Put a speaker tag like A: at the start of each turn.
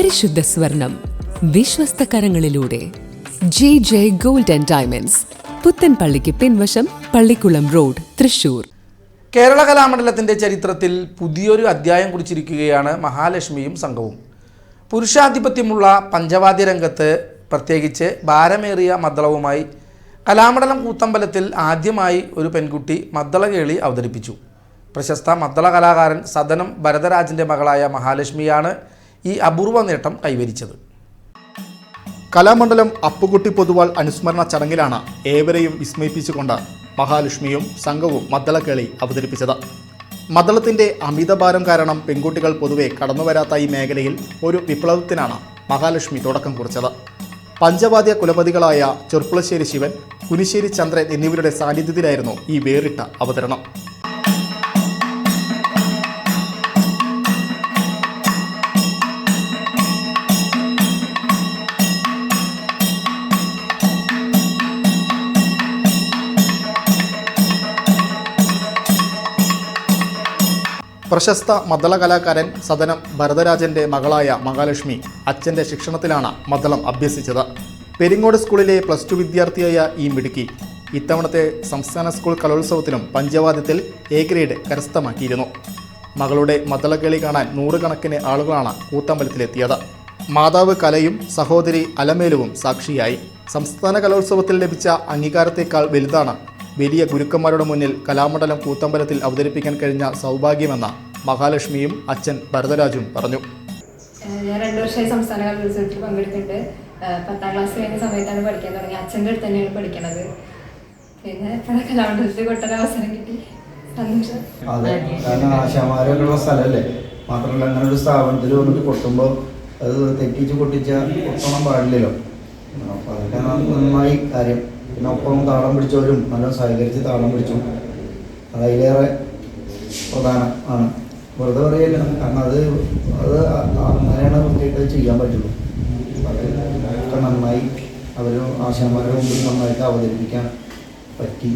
A: പരിശുദ്ധ സ്വർണം. വിശ്വസ്ത കരങ്ങളിലൂടെ J J gold and diamonds. പുത്തൻപള്ളിക്ക് പിൻവശം പള്ളിക്കുളം റോഡ് തൃശൂർ.
B: കേരള കലാമണ്ഡലത്തിന്റെ ചരിത്രത്തിൽ പുതിയൊരു അധ്യായം കുറിച്ചിരിക്കുകയാണ് മഹാലക്ഷ്മിയും സംഘവും. പുരുഷാധിപത്യമുള്ള പഞ്ചവാദ്യ രംഗത്ത് പ്രത്യേകിച്ച് ഭാരമേറിയ മദ്ദളവുമായി കലാമണ്ഡലം കൂത്തമ്പലത്തിൽ ആദ്യമായി ഒരു പെൺകുട്ടി മദ്ദള കേളി അവതരിപ്പിച്ചു. പ്രശസ്ത മദ്ദള കലാകാരൻ സദനം ഭരതരാജന്റെ മകളായ മഹാലക്ഷ്മിയാണ് ഈ അപൂർവ നേട്ടം കൈവരിച്ചത്.
C: കലാമണ്ഡലം അപ്പുകുട്ടി പൊതുവാൾ അനുസ്മരണ ചടങ്ങിലാണ് ഏവരെയും വിസ്മയിപ്പിച്ചുകൊണ്ട് മഹാലക്ഷ്മിയും സംഘവും മദ്ദളക്കേളി അവതരിപ്പിച്ചത്. മദ്ദളത്തിന്റെ അമിതഭാരം കാരണം പെൺകുട്ടികൾ പൊതുവെ കടന്നുവരാത്ത ഈ മേഖലയിൽ ഒരു വിപ്ലവത്തിനാണ് മഹാലക്ഷ്മി തുടക്കം കുറിച്ചത്. പഞ്ചവാദ്യ കുലപതികളായ ചെർപ്പുളശ്ശേരി ശിവൻ കുനിശ്ശേരി ചന്ദ്രൻ എന്നിവരുടെ സാന്നിധ്യത്തിലായിരുന്നു ഈ വേറിട്ട അവതരണം. പ്രശസ്ത മദ്ദള കലാകാരൻ സദനം ഭരതരാജന്റെ മകളായ മഹാലക്ഷ്മി അച്ഛന്റെ ശിക്ഷണത്തിലാണ് മദ്ദളം അഭ്യസിച്ചത്. പെരിങ്ങോട് സ്കൂളിലെ പ്ലസ് ടു വിദ്യാർത്ഥിയായ ഈ മിടുക്കി. ഇത്തവണത്തെ സംസ്ഥാന സ്കൂൾ കലോത്സവത്തിനും പഞ്ചവാദ്യത്തിൽ എ ഗ്രേഡ് കരസ്ഥമാക്കിയിരുന്നു. മകളുടെ മദ്ദളക്കേളി കാണാൻ നൂറുകണക്കിന് ആളുകളാണ് കൂത്തമ്പലത്തിലെത്തിയത്. മാതാവ് കലയും സഹോദരി അലമേലുവും സാക്ഷിയായി. സംസ്ഥാന കലോത്സവത്തിൽ ലഭിച്ച അംഗീകാരത്തേക്കാൾ വലുതാണ് വലിയ ഗുരുക്കന്മാരുടെ മുന്നിൽ കലാമണ്ഡലം കൂത്തമ്പലത്തിൽ അവതരിപ്പിക്കാൻ കഴിഞ്ഞ സൗഭാഗ്യമെന്ന മഹാലക്ഷ്മിയും അച്ഛൻ ഭരതരാജും പറഞ്ഞു.
D: ഞാൻ രണ്ടു വർഷമായി സംസ്ഥാന കലോത്സവത്തിൽ പങ്കെടുത്തിട്ടുണ്ട്. ഏഹ് പത്താം ക്ലാസ് കഴിഞ്ഞ സമയത്താണ് പഠിക്കാൻ തുടങ്ങി അച്ഛന്റെ അടുത്ത് തന്നെയാണ് പഠിക്കണത്. പിന്നെ ഇവിടെ കലാമണ്ഡലത്തിൽ കൊട്ടാൻ അവസരം കിട്ടി? സന്തോഷം.
E: അതെ കാരണം സ്ഥലമല്ലേ? മാത്രമല്ല അങ്ങനെ ഒരു സ്ഥാപനത്തിൽ വന്നിട്ട് കൊട്ടുമ്പോൾ അത് തെറ്റിച്ച് പൊട്ടിച്ച കൊട്ടണം പാടില്ലല്ലോ. അപ്പോൾ അതൊക്കെ നന്നായി കാര്യം. പിന്നെ ഒപ്പം താളം പിടിച്ചവരും നല്ല സഹകരിച്ച് താളം പിടിച്ചു. അത് അതിലേറെ പ്രധാനം ആണ്. വെറുതെ പറയല്ല കാരണം അത് അത് അങ്ങനെയാണ് വൃത്തിയായിട്ട് ചെയ്യാൻ പറ്റുള്ളൂ. അത് നന്നായി അവർ ആശാന്മാരുടെ മുമ്പിൽ നന്നായിട്ട് അവതരിപ്പിക്കാൻ പറ്റി.